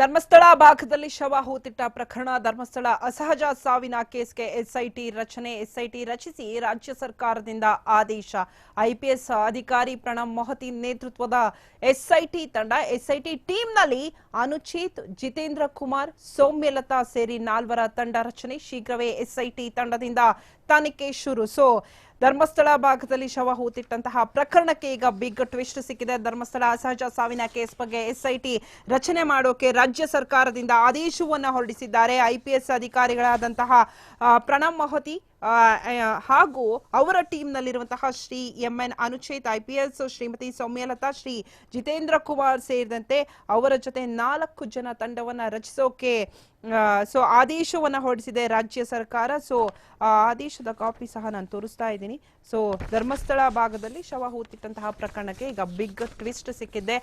ಧರ್ಮಸ್ಥಳ ಭಾಗದಲ್ಲಿ ಶವ ಹೂತಿಟ್ಟ ಪ್ರಕರಣ. ಧರ್ಮಸ್ಥಳ ಅಸಹಜ ಸಾವಿನ ಕೇಸ್ಗೆ ಎಸ್ಐಟಿ ರಚನೆ. ಎಸ್ಐಟಿ ರಚಿಸಿ ರಾಜ್ಯ ಸರ್ಕಾರದಿಂದ ಆದೇಶ. ಐಪಿಎಸ್ ಅಧಿಕಾರಿ ಪ್ರಣಬ್ ಮೊಹತಿ ನೇತೃತ್ವದ ಎಸ್ಐಟಿ ತಂಡ, ಎಸ್ಐಟಿ ಟೀಂನಲ್ಲಿ ಅನುಚಿತ್, ಜಿತೇಂದ್ರ ಕುಮಾರ್, ಸೌಮ್ಯಲತಾ ಸೇರಿ ನಾಲ್ವರ ತಂಡ ರಚನೆ. ಶೀಘ್ರವೇ ಎಸ್ಐಟಿ ತಂಡದಿಂದ ತನಿಖೆ ಶುರು. ಸೊ ಧರ್ಮಸ್ಥಳ ಭಾಗದಲ್ಲಿ ಶವ ಹೂತಿಟ್ಟಂತಹ ಪ್ರಕರಣಕ್ಕೆ ಈಗ ಬಿಗ್ ಟ್ವಿಸ್ಟ್ ಸಿಕ್ಕಿದೆ. ಧರ್ಮಸ್ಥಳ ಅಸಹಜ ಸಾವಿನ ಕೇಸ್ ಬಗ್ಗೆ ಎಸ್ಐಟಿ ರಚನೆ ಮಾಡೋಕೆ ರಾಜ್ಯ ಸರ್ಕಾರದಿಂದ ಆದೇಶವನ್ನು ಹೊರಡಿಸಿದ್ದಾರೆ. ಐಪಿಎಸ್ ಅಧಿಕಾರಿಗಳಾದಂತಹ ಪ್ರಣಬ್ ಮೊಹತಿ ಹಾಗೂ ಅವರ ಟೀಮ್ನಲ್ಲಿರುವಂತಹ Shri M N Anucheth I P S Shrimati Soumyalatha, Shri Jitendra Kumar ಸೇರಿದಂತೆ ಅವರ ಜೊತೆ ನಾಲ್ಕು ಜನ ತಂಡವನ್ನ ರಚಿಸೋಕೆ ಸೊ ಆದೇಶವನ್ನ ಹೊರಡಿಸಿದೆ ರಾಜ್ಯ ಸರ್ಕಾರ. ಸೊ ಆದೇಶದ ಕಾಪಿ ಸಹ ನಾನು ತೋರಿಸ್ತಾ ಇದ್ದೀನಿ. ಸೊ, ಧರ್ಮಸ್ಥಳ ಭಾಗದಲ್ಲಿ ಶವ ಹೂತಿಟ್ಟಂತಹ ಪ್ರಕರಣಕ್ಕೆ ಈಗ ಬಿಗ್ ಟ್ವಿಸ್ಟ್ ಸಿಕ್ಕಿದೆ.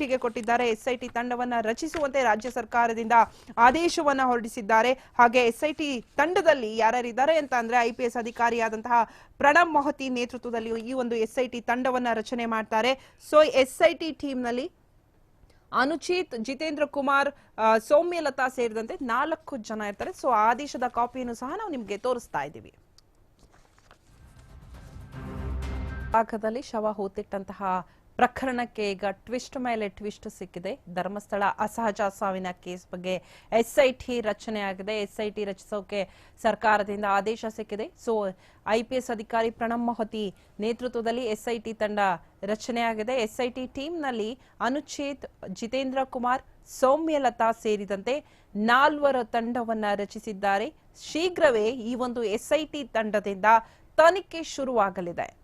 ಟಿಗೆ ಕೊಟ್ಟಿದ್ದಾರೆ. ಎಸ್ ಐ ಟಿ ತಂಡವನ್ನ ರಚಿಸುವಂತೆ ರಾಜ್ಯ ಸರ್ಕಾರದಿಂದ ಆದೇಶವನ್ನ ಹೊರಡಿಸಿದ್ದಾರೆ. ಹಾಗೆ ಎಸ್ ಐ ಟಿ ತಂಡದಲ್ಲಿ ಯಾರ್ಯಾರಿದ್ದಾರೆ ಅಂತ ಅಂದ್ರೆ ಐಪಿಎಸ್ ಅಧಿಕಾರಿಯಾದಂತಹ ಪ್ರಣಬ್ ಮೊಹತಿ ನೇತೃತ್ವದಲ್ಲಿ ಈ ಒಂದು ಎಸ್ ಐ ಟಿ ತಂಡವನ್ನ ರಚನೆ ಮಾಡ್ತಾರೆ. ಸೊ ಎಸ್ ಐ ಟಿ ಟೀಮ್ನಲ್ಲಿ ಅನುಚಿತ್, ಜಿತೇಂದ್ರ ಕುಮಾರ್ ಸೌಮ್ಯಲತಾ ಸೇರಿದಂತೆ ನಾಲ್ಕು ಜನ ಇರ್ತಾರೆ. ಸೊ ಆದೇಶದ ಕಾಪಿಯನ್ನು ಸಹ ನಾವು ನಿಮಗೆ ತೋರಿಸ್ತಾ ಇದ್ದೀವಿ. ಭಾಗದಲ್ಲಿ ಶವ ಹೂತಿಟ್ಟಂತಹ ಪ್ರಕರಣಕ್ಕೆ ಈಗ ಟ್ವಿಸ್ಟ್ ಮೇಲೆ ಟ್ವಿಸ್ಟ್ ಸಿಕ್ಕಿದೆ. ಧರ್ಮಸ್ಥಳ ಅಸಹಜ ಸಾವಿನ ಕೇಸ್ ಬಗ್ಗೆ ಎಸ್ಐಟಿ ರಚನೆ ಆಗಿದೆ ಎಸ್ಐಟಿ ರಚಿಸೋಕೆ ಸರ್ಕಾರದಿಂದ ಆದೇಶ ಸಿಕ್ಕಿದೆ. ಸೊ, ಐಪಿಎಸ್ ಅಧಿಕಾರಿ ಪ್ರಣಬ್ ಮಹತಿ ನೇತೃತ್ವದಲ್ಲಿ ಎಸ್ಐಟಿ ತಂಡ ರಚನೆಯಾಗಿದೆ. ಎಸ್ಐಟಿ ಟೀಮ್ನಲ್ಲಿ ಅನುಚ್ಛೇದ್ ಜಿತೇಂದ್ರ ಕುಮಾರ್ ಸೌಮ್ಯಲತಾ ಸೇರಿದಂತೆ ನಾಲ್ವರ ತಂಡವನ್ನ ರಚಿಸಿದ್ದಾರೆ. ಶೀಘ್ರವೇ ಈ ಒಂದು ಎಸ್ಐಟಿ ತಂಡದಿಂದ ತನಿಖೆ ಶುರುವಾಗಲಿದೆ.